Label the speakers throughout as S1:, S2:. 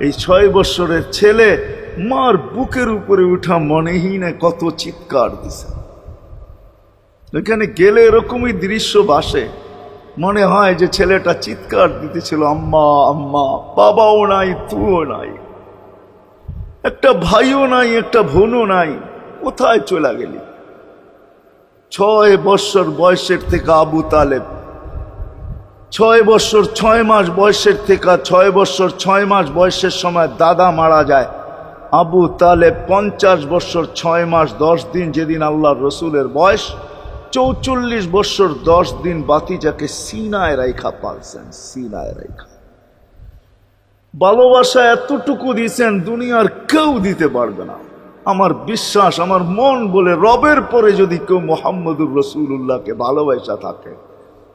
S1: এই ছয় বৎসরের ছেলে মার বুকের উপরে উঠা মনেই না কত চিৎকার দিছে। এখানে গেলে এরকমই দৃশ্য বাসে মনে হয় যে ছেলেটা চিৎকার দিতেছিল, আম্মা আম্মা, বাবাও নাই তুও নাই। একটা ভাইও নাই, একটা বোনও নাই, কোথায় চলে গেলি? ছয় বৎসর বয়সের থেকে আবু তালেব ছয় বৎসর ছয় মাস বয়সের থেকে ছয় বৎসর ছয় মাস বয়সের সময় দাদা মারা যায়। আবু তালেব পঞ্চাশ বৎসর ছয় মাস, দশ দিন যেদিন আল্লাহ রসুলের বয়স, চৌচল্লিশ বৎসর দশ দিন বাতিজাকে সিনায় রাইখা পালছেন, সিনায় রাইখা। ভালোবাসা এতটুকু দিয়েছেন, দুনিয়ার কেউ দিতে পারবে না। আমার বিশ্বাস, আমার মন বলে রবের পরে যদি কেউ মোহাম্মদুর রসুল্লাহকে ভালোবাসা থাকে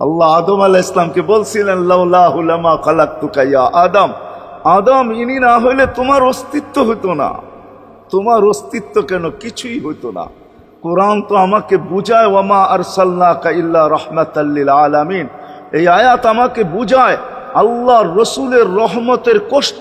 S1: আল্লাহ আদম আল্লাহ ইসলামকে বলছিলেন লাউলাহুলামা খালাক্তুকা আদম। আদম, ইনি না হইলে তোমার অস্তিত্ব হতো না। তোমার অস্তিত্ব কেন কিছুই হতো না। কোরআন তো আমাকে বুঝায়, ওয়ামা আরসাল্লাকা ইল্লা রহমাতাল্লিল আলামিন। এই আয়াত আমাকে বুঝায় আল্লাহ রসুলের রহমতের কষ্ট